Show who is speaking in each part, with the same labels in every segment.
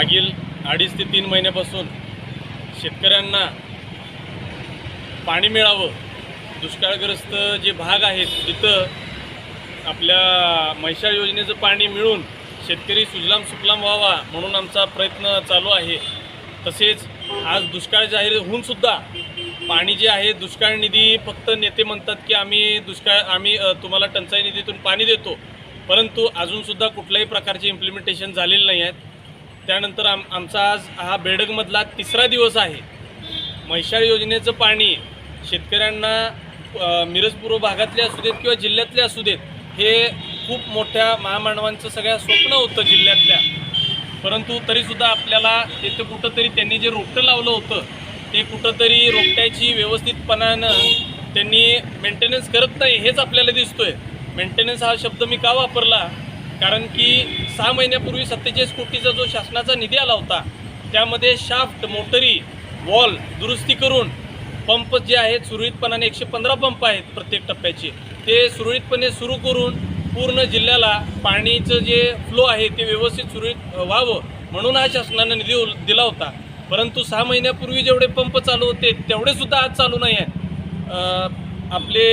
Speaker 1: मागील अडीच ते तीन महिन्यापासून शेतकऱ्यांना पाणी मिळावं दुष्काळग्रस्त जे भाग आहेत तिथं आपल्या म्हैसाळ योजनेचं पाणी मिळून शेतकरी सुजलाम सुफलाम व्हावा म्हणून आमचा प्रयत्न चालू आहे. तसेच आज दुष्काळ जाहीर होऊन सुद्धा पाणी जे आहे दुष्काळ निधी फक्त नेते म्हणतात की आम्ही दुष्काळ आम्ही तुम्हाला टंचाई निधीतून पाणी देतो. परंतु अजूनसुद्धा कुठल्याही प्रकारचे इम्प्लिमेंटेशन झालेलं नाही आहेत. त्यानंतर आम आमचा आज हा बेडगमधला तिसरा दिवस आहे. म्हैशाळ योजनेचं पाणी शेतकऱ्यांना मिरजपूर्व भागातले असू देत किंवा जिल्ह्यातले असू देत हे खूप मोठ्या महामानवांचं सगळ्या स्वप्न होतं जिल्ह्यातल्या. परंतु तरीसुद्धा आपल्याला तिथं कुठंतरी त्यांनी जे रोपटं लावलं होतं ते कुठंतरी रोपट्याची व्यवस्थितपणानं त्यांनी मेंटेनन्स करत नाही हेच आपल्याला दिसतोय. मेंटेनन्स हा शब्द मी का वापरला? कारण की सहा महिन्यापूर्वी सत्तेचाळीस कोटीचा जो शासनाचा निधी आला होता त्यामध्ये शाफ्ट मोटरी वॉल दुरुस्ती करून पंप जे आहेत सुरळीतपणाने एकशे पंधरा पंप आहेत प्रत्येक टप्प्याचे ते सुरळीतपणे सुरू करून पूर्ण जिल्ह्याला पाणीचं जे फ्लो आहे ते व्यवस्थित सुरळीत व्हावं म्हणून हा शासनानं निधी उल- दिला होता. परंतु सहा महिन्यापूर्वी जेवढे पंप चालू होते तेवढे सुद्धा आज चालू नाही आहेत. आपले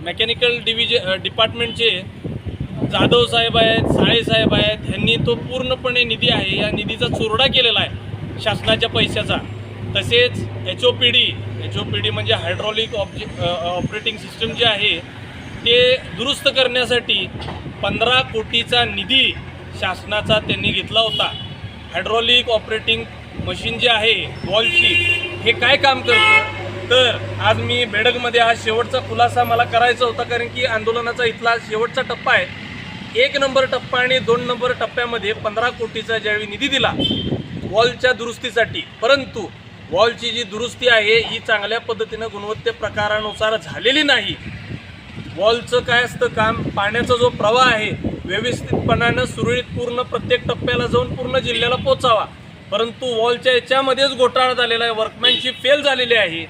Speaker 1: मेकॅनिकल डिव्हिज डिपार्टमेंटचे जाधव साहेब आहेत साळे साहेब आहेत ह्यांनी तो पूर्णपणे निधी आहे या निधीचा चोरडा केलेला आहे शासनाच्या पैशाचा. तसेच H O P D H O P D म्हणजे हायड्रॉलिक ऑब्जे ऑपरेटिंग सिस्टम जे आहे ते दुरुस्त करण्यासाठी पंधरा कोटीचा निधी शासनाचा त्यांनी घेतला होता. हायड्रॉलिक ऑपरेटिंग मशीन जे आहे वॉलची हे काय काम करतं? तर आज मी बेडगमध्ये आज शेवटचा खुलासा मला करायचा होता कारण की आंदोलनाचा इथला शेवटचा टप्पा आहे. एक नंबर टप्पा आणि दोन नंबर टप्प्यामध्ये पंधरा कोटीचा ज्यावेळी निधी दिला वॉलच्या दुरुस्तीसाठी. परंतु वॉलची जी दुरुस्ती आहे ही चांगल्या पद्धतीनं गुणवत्ते प्रकारानुसार झालेली नाही. वॉलचं काय असतं काम? पाण्याचा जो प्रवाह आहे व्यवस्थितपणानं सुरळीत पूर्ण प्रत्येक टप्प्याला जाऊन पूर्ण जिल्ह्याला पोचावा. परंतु वॉलच्या याच्यामध्येच घोटाळा झालेला आहे वर्कमॅनशिप फेल झालेली आहे.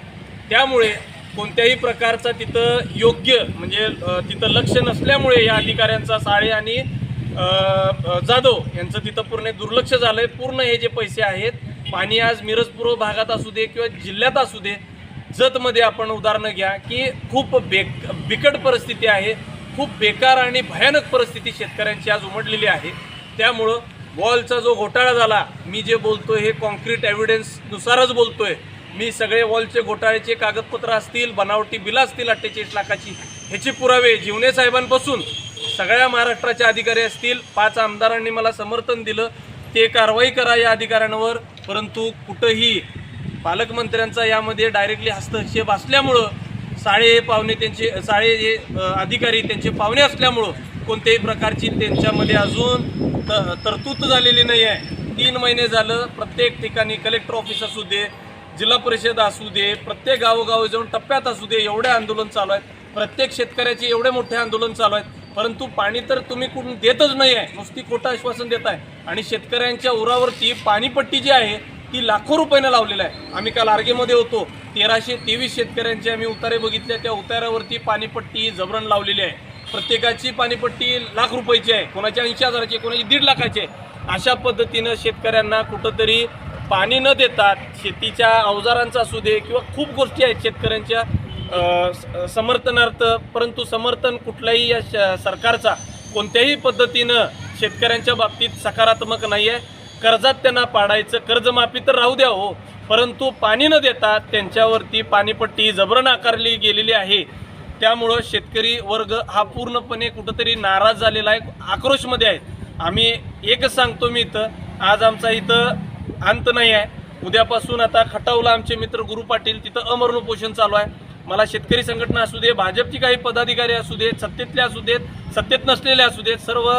Speaker 1: त्यामुळे कोणत्याही प्रकारचा तिथं योग्य म्हणजे तिथं लक्ष नसल्यामुळे या अधिकाऱ्यांचा साळे आणि जाधव यांचं तिथं पूर्ण दुर्लक्ष झालं आहे पूर्ण हे जे पैसे आहेत पाणी आज मिरज पूर्व भागात असू दे किंवा जिल्ह्यात असू दे जतमध्ये आपण उदाहरणं घ्या की खूप बेक बिकट परिस्थिती आहे. खूप बेकार आणि भयानक परिस्थिती शेतकऱ्यांची आज उमटलेली आहे. त्यामुळं वॉलचा जो घोटाळा झाला मी जे बोलतो हे कॉन्क्रीट एव्हिडन्सनुसारच आहे मी सगळे वॉलचे घोटाळ्याचे कागदपत्र असतील बनावटी बिलं असतील अठ्ठेचाळीस लाखाची ह्याचे पुरावे जीवने साहेबांपासून सगळ्या महाराष्ट्राचे अधिकारी असतील. पाच आमदारांनी मला समर्थन दिलं. ते कारवाई करा या अधिकाऱ्यांवर. परंतु कुठंही पालकमंत्र्यांचा यामध्ये डायरेक्टली हस्तक्षेप असल्यामुळं साळे हे पाहुणे त्यांचे साळे हे अधिकारी त्यांचे पाहुणे असल्यामुळं कोणत्याही प्रकारची त्यांच्यामध्ये अजून त तरतूद झालेली नाही आहे तीन महिने झालं प्रत्येक ठिकाणी कलेक्टर ऑफिस असू दे जिल्हा परिषद असू दे प्रत्येक गावोगावी जाऊन टप्प्यात असू दे एवढे आंदोलन चालू आहेत. प्रत्येक शेतकऱ्याचे एवढे मोठे आंदोलन चालू आहेत. परंतु पाणी तर तुम्ही कुठून देतच नाही आहे नुसती खोटं आश्वासन देत आहे. आणि शेतकऱ्यांच्या उरावरती पाणीपट्टी जी आहे ती लाखो रुपयानं लावलेलं आहे. आम्ही काल आर्गेमध्ये होतो. तेराशे तेवीस शेतकऱ्यांचे आम्ही उतारे बघितले. त्या उतारावरती पाणीपट्टी जबरण लावलेली आहे. प्रत्येकाची पाणीपट्टी लाख रुपयाची आहे. कोणाची ऐंशी हजाराची आहे, कोणाची दीड लाखाची आहे. अशा पद्धतीनं शेतकऱ्यांना कुठंतरी पाणी न देतात शेतीच्या अवजारांचा असू दे किंवा खूप गोष्टी आहेत शेतकऱ्यांच्या समर्थनार्थ परंतु समर्थन कुठल्याही या श- सरकारचा कोणत्याही पद्धतीनं शेतकऱ्यांच्या बाबतीत सकारात्मक नाही आहे कर्जात त्यांना पाडायचं कर्जमाफी तर राहू द्या हो परंतु पाणी न देता त्यांच्यावरती पाणीपट्टी जबरन आकारली गेलेली आहे. त्यामुळं शेतकरी वर्ग हा पूर्णपणे कुठंतरी नाराज झालेला आहे आक्रोशमध्ये आहे. आम्ही एकच सांगतो मी इथं आज आमचा इथं अंत नाही आहे. उद्यापासून आता खटावला आमचे मित्र गुरु पाटील तिथं अमरण उपोषण चालू आहे. मला शेतकरी संघटना असू दे भाजपची काही पदाधिकारी असू देत सत्तेतले असू देत सत्तेत नसलेले असू देत सर्व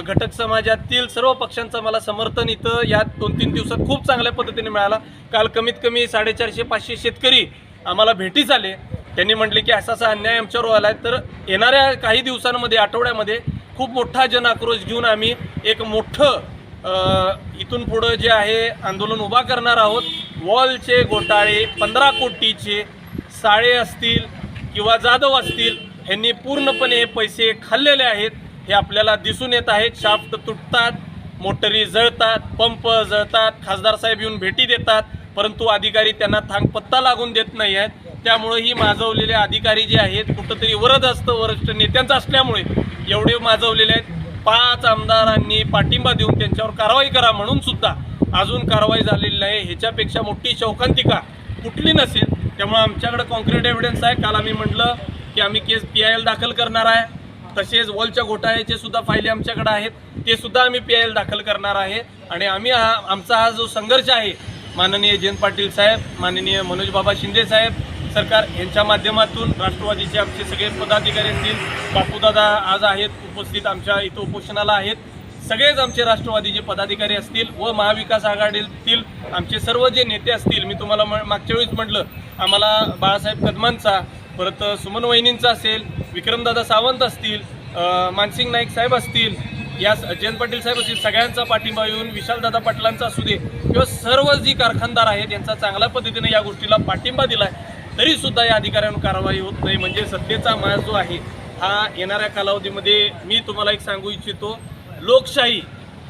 Speaker 1: घटक समाजातील सर्व पक्षांचं मला समर्थन इथं या दोन तीन दिवसात खूप चांगल्या पद्धतीने मिळाला. काल कमीत कमी साडेचारशे पाचशे शेतकरी आम्हाला भेटीस आले त्यांनी म्हटले की असा असा अन्याय आमच्यावर व्हायला आहे तर येणाऱ्या काही दिवसांमध्ये आठवड्यामध्ये खूप मोठा जन आक्रोश घेऊन आम्ही एक मोठं इथून पुढं जे आहे आंदोलन उभा करणार आहोत. वॉलचे घोटाळे पंधरा कोटीचे साळे असतील किंवा जाधव असतील ह्यांनी पूर्णपणे पैसे खाल्लेले आहेत हे आपल्याला दिसून येत आहेत. शाफ्ट तुटतात मोटरी जळतात पंप जळतात खासदार साहेब येऊन भेटी देतात परंतु अधिकारी त्यांना थांगपत्ता लागून देत नाही आहेत. त्यामुळे ही माजवलेले अधिकारी जे आहेत कुठंतरी वरद असतं वरिष्ठ नेत्यांचं असल्यामुळे एवढे माजवलेले आहेत. पाच आमदारांनी पाठिंबा देऊन त्यांच्यावर कारवाई करा म्हणून सुद्धा अजून कारवाई झालेली नाही. ह्याच्यापेक्षा मोठी शौकांतिका कुठली नसेल त्यामुळे आमच्याकडे कॉन्क्रीट एव्हिडन्स आहे. काल आम्ही म्हटलं की आम्ही केस पी आय एल दाखल करणार आहे. तसेच वॉलच्या घोटाळ्याचे सुद्धा फायले आमच्याकडे आहेत. ते सुद्धा आम्ही पी आय एल दाखल करणार आहे. आणि आम्ही हा आमचा हा जो संघर्ष आहे माननीय जयंत पाटील साहेब माननीय मनोज बाबा शिंदे साहेब सरकार यांच्या माध्यमातून राष्ट्रवादीचे आमचे सगळे पदाधिकारी असतील बापूदादा आज आहेत उपस्थित आमच्या इथं उपोषणाला आहेत. सगळेच आमचे राष्ट्रवादीचे पदाधिकारी असतील व महाविकास आघाडीतील आमचे सर्व जे नेते असतील मी तुम्हाला म- मागच्या वेळेस म्हटलं आम्हाला बाळासाहेब कदमांचा परत सुमन वहिनींचा असेल विक्रमदादा सावंत असतील मानसिंग नाईक साहेब असतील या जयंत पाटील साहेब असतील सगळ्यांचा पाठिंबा येऊन विशालदादा पाटलांचा असू दे किंवा सर्व जी कारखानदार आहेत यांचा चांगल्या पद्धतीने या गोष्टीला पाठिंबा दिला आहे तरी सुद्धा या अधिकाऱ्यांवर कारवाई होत नाही. म्हणजे सत्तेचा माज जो आहे हा येणाऱ्या कालावधीमध्ये मी तुम्हाला एक सांगू इच्छितो. लोकशाही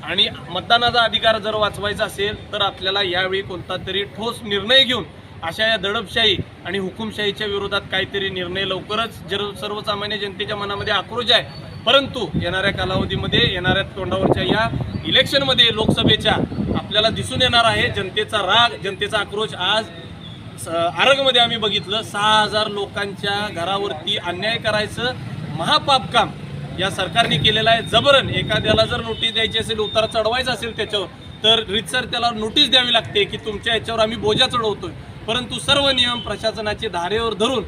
Speaker 1: आणि मतदानाचा अधिकार जर वाचवायचा असेल तर आपल्याला यावेळी कोणता तरी ठोस निर्णय घेऊन अशा या दडपशाही आणि हुकुमशाहीच्या विरोधात काहीतरी निर्णय लवकरच जर सर्वसामान्य जनतेच्या मनामध्ये आक्रोश आहे परंतु येणाऱ्या कालावधीमध्ये येणाऱ्या तोंडावरच्या या इलेक्शनमध्ये लोकसभेच्या आपल्याला दिसून येणार आहे. जनतेचा राग जनतेचा आक्रोश आज आरगमध्ये आम्ही बघितलं सहा हजार लोकांच्या घरावरती अन्याय करायचं महापाप काम या सरकारने केलेलं आहे. जबरन एखाद्याला जर नोटीस द्यायची असेल उतार चढवायचा असेल त्याच्यावर तर रितसर त्याला नोटीस द्यावी लागते की तुमच्या याच्यावर आम्ही बोजा चढवतोय. परंतु सर्व नियम प्रशासनाचे धारेवर धरून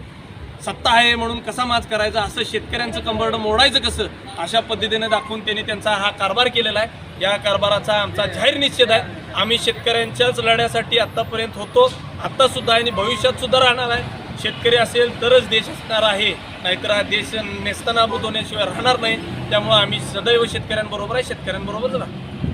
Speaker 1: सत्ता आहे म्हणून कसा माज करायचा असं शेतकऱ्यांचं कंबरडं मोडायचं कसं? अशा पद्धतीने दाखवून त्यांनी त्यांचा हा कारभार केलेला आहे. या कारभाराचा आमचा जाहीर निश्चित आहे. आम्ही शेतकऱ्यांच्याच लढ्यासाठी आत्तापर्यंत होतो. आत्तासुद्धा आणि भविष्यात सुद्धा राहणार आहे. शेतकरी असेल तरच देश असणार आहे. नाहीतर हा देश नेस्तनाभूत होण्याशिवाय राहणार नाही. त्यामुळे आम्ही सदैव शेतकऱ्यांबरोबर आहे. शेतकऱ्यांबरोबरच राहतो